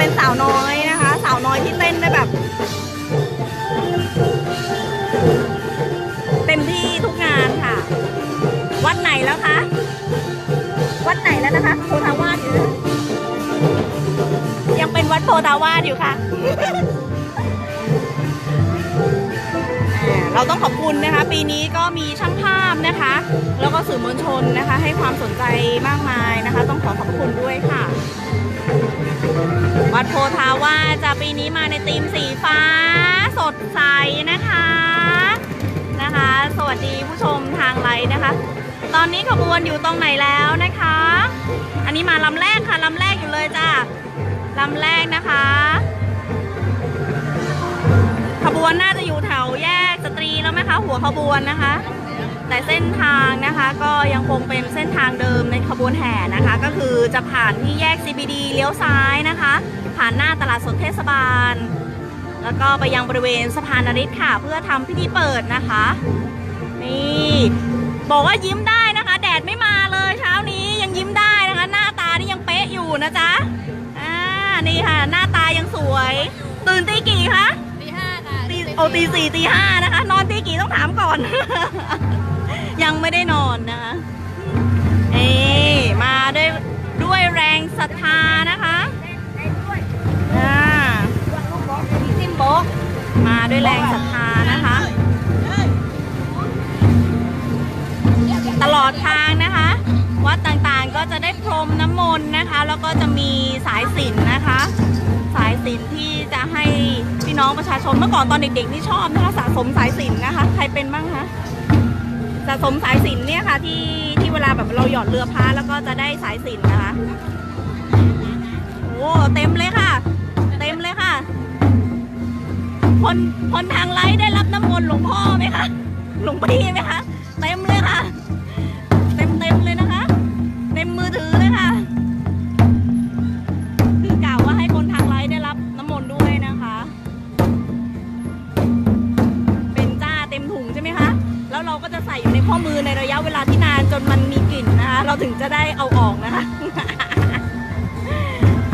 เป็นสาวน้อยนะคะ สาวน้อยที่เต้นได้แบบ เต็มที่ทุกงานค่ะ วัดไหนแล้วคะ วัดไหนแล้วนะคะโพธาวาสอยู่ยังเป็นวัดโพธาวาสอยู่ค่ะเราต้องขอบคุณนะคะ ปีนี้ก็มีช่างภาพนะคะ แล้วก็สื่อมวลชนนะคะ ให้ความสนใจมากมายนะคะ ต้องขอขอบคุณด้วยค่ะัดโพธาว่าจะปีนี้มาในธีมสีฟ้าสดใสนะคะนะคะ สวัสดีผู้ชมทางไลน์นะคะ ตอนนี้ขบวนอยู่ตรงไหนแล้วนะคะ อันนี้มาลำแรกค่ะลำแรกอยู่เลยจ้าลำแรกนะคะ ขบวนน่าจะอยู่แถวแยกสตรีแล้วไหมคะ หัวขบวนนะคะ แต่เส้นทางนะคะก็ยังคงเป็นเส้นทางเดิมในขบวนแห่นะคะ ก็คือจะผ่านที่แยก CBD เลี้ยวซ้ายนะคะ ผ่านหน้าตลาดสดเทศบาล แล้วก็ไปยังบริเวณสะพานนริศค่ะ เพื่อทำพิธีเปิดนะคะ นี่บอกว่ายิ้มได้นะคะ แดดไม่มาเลยเช้านี้ยังยิ้มได้นะคะ หน้าตานี่ยังเป๊ะอยู่นะจ๊ะอ่านี่ค่ะ หน้าตายังสวย ตื่นตีกี่คะตีห้าค่ะตีโอตีสี่ตีห้านะคะ นอนตีกี่ต้องถามก่อน ยังไม่ได้นอนนะคะเอ๊มาด้วยด้วยแรงศรัทธานะคะอ่าซิมโบกมาด้วยแรงศรัทธานะคะ ตลอดทางนะคะ วัดต่างๆก็จะได้พรมน้ำมนต์นะคะ แล้วก็จะมีสายสิญจนนะคะ สายสิญจนที่จะให้พี่น้องประชาชนเมื่อก่อนตอนเด็กๆนี่ชอบนะคะสะสมสายสิญจนนะคะ ใครเป็นบ้างคะ สะสมสายสินเนี่ยค่ะที่ที่เวลาแบบเราหยอดเรือพาแล้วก็จะได้สายสินนะคะโอ้เต็มเลยค่ะ เต็มเลยค่ะ คนคนทางไลฟ์ได้รับน้ำมนต์หลวงพ่อไหมคะหลวงพี่ไหมคะเต็มเลยค่ะ แล้วเราก็จะใส่อยู่ในข้อมือในระยะเวลาที่นานจนมันมีกลิ่นนะคะ เราถึงจะได้เอาออกนะคะ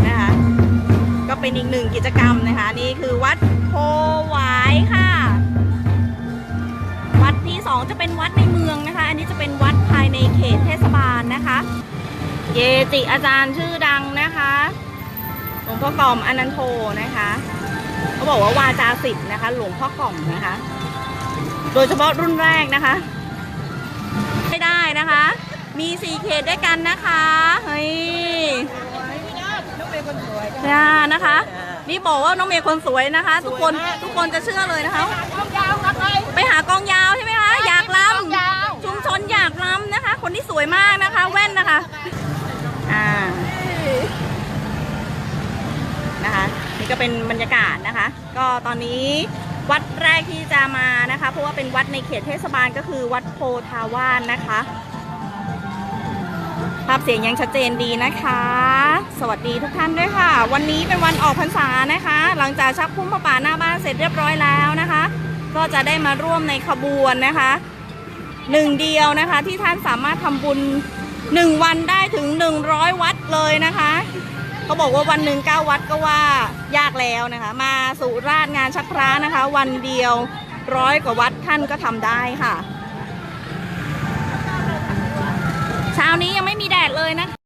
นะคะ ก็เป็นอีกหนึ่งกิจกรรมนะคะ นี่คือวัดโพหวายค่ะ วัดที่สองจะเป็นวัดในเมืองนะคะ อันนี้จะเป็นวัดภายในเขตเทศบาลนะคะเกจิอาจารย์ชื่อดังนะคะหลวงพ่อกล่อมอนันโทนะคะ เขาบอกว่าวาจาสิทธิ์นะคะ หลวงพ่อกล่อมนะคะ โดยเฉพาะรุ่นแรกนะคะ ไม่ได้นะคะ มีสี่เขตด้วยกันนะคะ เฮ้ยจ้านะคะ นี่บอกว่าน้องเมย์คนสวยนะคะ ทุกคนทุกคนจะเชื่อเลยนะคะยาวครับเลยไปหากองยาวใช่ไหมคะอยากลยาวำชุมชนอยากลำนะคะ คนที่สวยมากนะคะ แว่นนะคะอ่านะคะนี่ก็เป็นบรรยากาศนะคะ ก็ตอนนี้ วัดแรกที่จะมานะคะ เพราะว่าเป็นวัดในเขตเทศบาลก็คือวัดโพธาวานนะคะ ภาพเสียงยังชัดเจนดีนะคะ สวัสดีทุกท่านด้วยค่ะ วันนี้เป็นวันออกพรรษานะคะ หลังจากชักพุ่มพระป่าหน้าบ้านเสร็จเรียบร้อยแล้วนะคะ ก็จะได้มาร่วมในขบวนนะคะหนึ่งเดียวนะคะที่ท่านสามารถทำบุญหนึ่งวันได้ถึง 100 วัดเลยนะคะ เขาบอกว่าวันหนึ่งเก้าวัดก็ว่ายากแล้วนะคะ มาสุราษฎร์งานชักพระนะคะ วันเดียวร้อยกว่าวัดท่านก็ทำได้ค่ะเช้านี้ยังไม่มีแดดเลยนะคะ